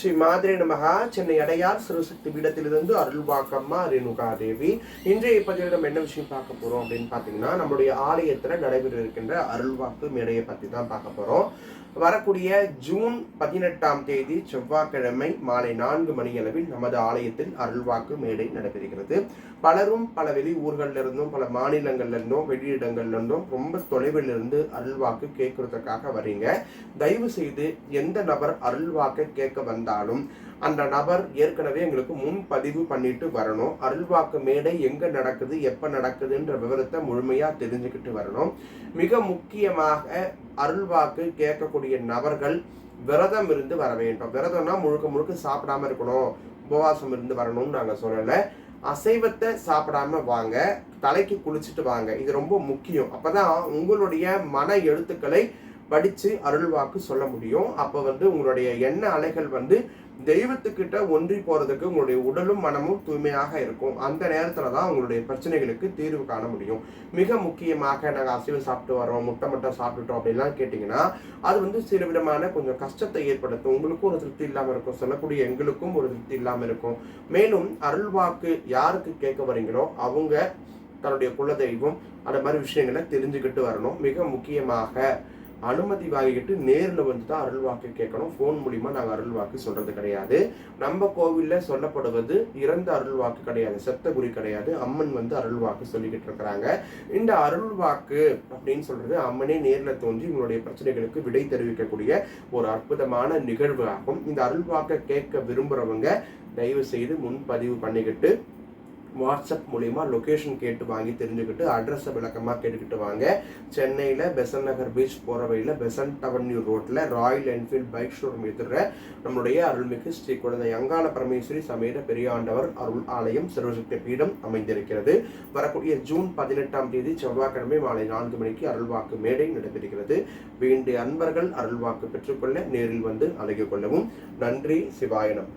ஸ்ரீ மாதிரி நமகா சென்னை அடையார் சிவசக்தி பீடத்திலிருந்து அருள்வாக்கம்மா ரேணுகா தேவி இன்றைய பதிவில் நம்ம என்ன விஷயம் பார்க்க போகிறோம் அப்படின்னு பார்த்தீங்கன்னா நம்மளுடைய ஆலயத்தில் நடைபெற இருக்கின்ற அருள்வாக்கு மேடையை பற்றி தான் பார்க்க போகிறோம் வரக்கூடிய ஜூன் பதினெட்டாம் தேதி செவ்வாய்க்கிழமை மாலை நான்கு மணியளவில் நமது ஆலயத்தில் அருள்வாக்கு மேடை நடைபெறுகிறது. பலரும் பல வெளி ஊர்களிலிருந்தும் பல மாநிலங்கள்லேருந்தும் வெளியிடங்கள்லேருந்தும் ரொம்ப தொலைவில் இருந்து அருள்வாக்கு கேட்கறதுக்காக வரீங்க தயவு செய்து எந்த நபர் அருள்வாக்கை கேட்க வந்தால் இருந்தாலும் அந்த நபர் ஏற்கனவே எங்களுக்கு முன்பதிவு பண்ணிட்டு வரணும். அருள்வாக்கு மேடை எங்க நடக்குது எப்ப நடக்குதுன்ற விவரத்தை முழுமையா தெரிஞ்சுக்கிட்டு வரணும். மிக முக்கியமாக அருள்வாக்கு கேட்கக்கூடிய நபர்கள் விரதம் இருந்து வர வேண்டும். விரதம்னா முழுக்க முழுக்க சாப்பிடாம இருக்கணும். உபவாசம் இருந்து வரணும்னு நாங்க சொல்லலை. அசைவத்தை சாப்பிடாம வாங்க தலைக்கு குளிச்சுட்டு வாங்க. இது ரொம்ப முக்கியம். அப்பதான் உங்களுடைய மன எழுத்துக்களை படித்து அருள்வாக்கு சொல்ல முடியும். அப்போ வந்து உங்களுடைய எண்ண அலைகள் வந்து தெய்வத்துக்கிட்ட ஒன்றி போகிறதுக்கு உங்களுடைய உடலும் மனமும் தூய்மையாக இருக்கும். அந்த நேரத்தில் தான் உங்களுடைய பிரச்சனைகளுக்கு தீர்வு காண முடியும். மிக முக்கியமாக நாங்கள் அசைவம் சாப்பிட்டு வரோம் முட்டை மட்டும் சாப்பிட்டுட்டோம் அப்படின்லாம் கேட்டிங்கன்னா அது வந்து சில விதமான கொஞ்சம் கஷ்டத்தை ஏற்படுத்தும். உங்களுக்கும் ஒரு திருப்தி இல்லாமல் இருக்கும். சொல்லக்கூடிய எங்களுக்கும் ஒரு திருப்தி இல்லாமல் இருக்கும். மேலும் அருள்வாக்கு யாருக்கு கேட்க வரீங்களோ அவங்க தன்னுடைய குலதெய்வம் அந்த மாதிரி விஷயங்களை தெரிஞ்சுக்கிட்டு வரணும். மிக முக்கியமாக அனுமதி வாங்கிக்கிட்டு நேரில் வந்து தான் அருள் வாக்கு கேட்கணும். ஃபோன் மூலிமா நாங்கள் அருள் வாக்கு சொல்கிறது கிடையாது. நம்ம கோவிலில் சொல்லப்படுவது இறந்த அருள்வாக்கு கிடையாது. செத்த குறி கிடையாது. அம்மன் வந்து அருள் வாக்கு சொல்லிக்கிட்டு இருக்கிறாங்க. இந்த அருள் வாக்கு அப்படின்னு சொல்கிறது அம்மனே நேரில் தோன்றி உங்களுடைய பிரச்சனைகளுக்கு விடை தெரிவிக்கக்கூடிய ஒரு அற்புதமான நிகழ்வு ஆகும். இந்த அருள்வாக்கை கேட்க விரும்புகிறவங்க தயவு செய்து முன்பதிவு பண்ணிக்கிட்டு வாட்ஸ்அப் மூலிமா லொக்கேஷன் கேட்டு வாங்கி தெரிஞ்சுக்கிட்டு அட்ரஸை விளக்கமாக கேட்டுக்கிட்டு வாங்க. சென்னையில் பெசன் நகர் பீச் போகிற வழியில் பெசன்ட் அவென்யூ ரோட்டில் ராயல் என்ஃபீல்ட் பைக் ஷோரூம் எதிர நம்மளுடைய அருள்மிகு ஸ்ரீ குழந்தை அங்காள பரமேஸ்வரி சமேத பெரியாண்டவர் அருள் ஆலயம் சர்வசக்தி பீடம் அமைந்திருக்கிறது. வரக்கூடிய ஜூன் பதினெட்டாம் தேதி செவ்வாய்க்கிழமை மாலை நான்கு மணிக்கு அருள்வாக்கு மேடை நடைபெறுகிறது. வேண்டிய அன்பர்கள் அருள்வாக்கு பெற்றுக்கொள்ள நேரில் வந்து அழைக்க கொள்ளவும். நன்றி சிவாயனம்.